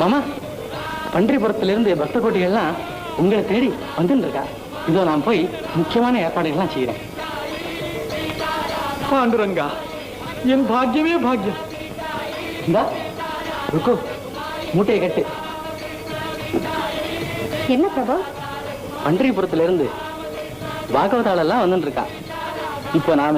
மாமா பன்றிபுரத்திலிருந்து பக்த கோட்டிகள்லாம் உங்களை தேடி வந்துட்டு இருக்கா இதோ நான் போய் முக்கியமான ஏற்பாடுகள்லாம் செய்கிறேன் பாண்டுரங்கா என் பாக்கியமே பாக்கியம். இந்தா ருக்கு மூட்டையை கட்டு. என்ன பிரபா? பன்றிபுரத்திலிருந்து பாகவதாலெல்லாம் வந்துட்டு இருக்கா இப்போ நாம